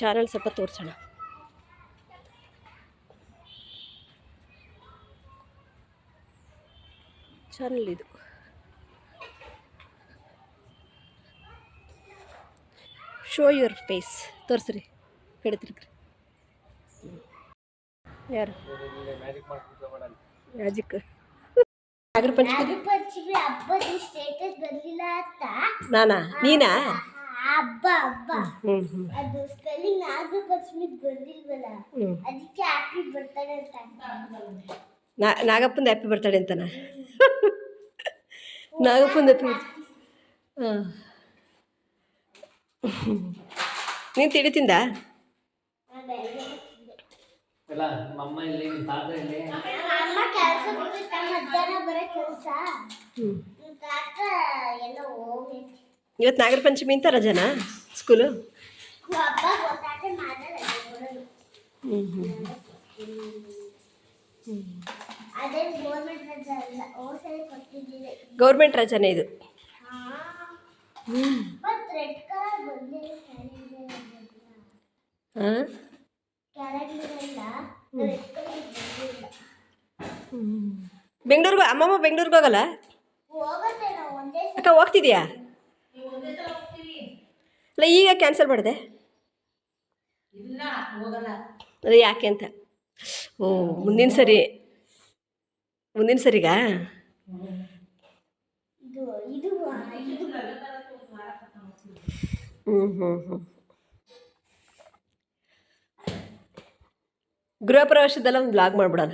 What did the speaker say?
Channel ಸ್ವಲ್ಪ ತೋರಿಸೋಣ. Channel ಇದು. ಶೋ ಯುವರ್ ಫೇಸ್ ತೋರಿಸ್ರಿ. ಕಡೆ ತಿರ್ಗ್ರಿ ಯಾರು ಮ್ಯಾಜಿಕ್ ನಾಗರ ಪಂಚಮಿ ನಾನಾ? ನೀನಾ? ಹಬ್ಬ ಹಬ್ಬ. ಅದು ಸ್ಪೆಲ್ಲಿಂಗ್ ಬಂದಿಲ್ವಲ್ಲ ಅದಕ್ಕೆ ಹ್ಯಾಪಿ ಬರ್ತಾನೆ ಅಂತ ನಾ ನಾಗಪ್ಪಂದು ಹ್ಯಾಪಿ ಬರ್ತಾಳೆ ಅಂತಾನ? ನಾಗಪ್ಪಂದು ಹ್ಯಾಪಿ ಹಾಂ. ನೀನು ತಿಳಿ ತಿಂದ? ಕೆಲಸ. ಇವತ್ತು ನಾಗರ ಪಂಚಮಿ ಅಂತ ರಜನಾ? ಸ್ಕೂಲು ಹ್ಞೂ ಹ್ಞೂ ಗೌರ್ಮೆಂಟ್ ರಜನ ಇದು. ಬೆಂಗಳೂರಿಗೆ ಅಮ್ಮಮ್ಮ ಬೆಂಗಳೂರಿಗೆ ಹೋಗಲ್ಲ? ಅಕ್ಕ, ಹೋಗ್ತಿದ್ಯಾ? ಅಲ್ಲ ಈಗ ಕ್ಯಾನ್ಸಲ್ ಮಾಡಿದೆ. ಅದು ಯಾಕೆ ಅಂತ. ಓ ಮುಂದಿನ ಸರಿ ಮುಂದಿನ ಸರಿಗ? ಹ್ಞೂ ಹ್ಞೂ ಹ್ಞೂ ಗೃಹ ಪ್ರವೇಶದಲ್ಲ ಒಂದು ಬ್ಲಾಗ್ ಮಾಡ್ಬಿಡೋಣ.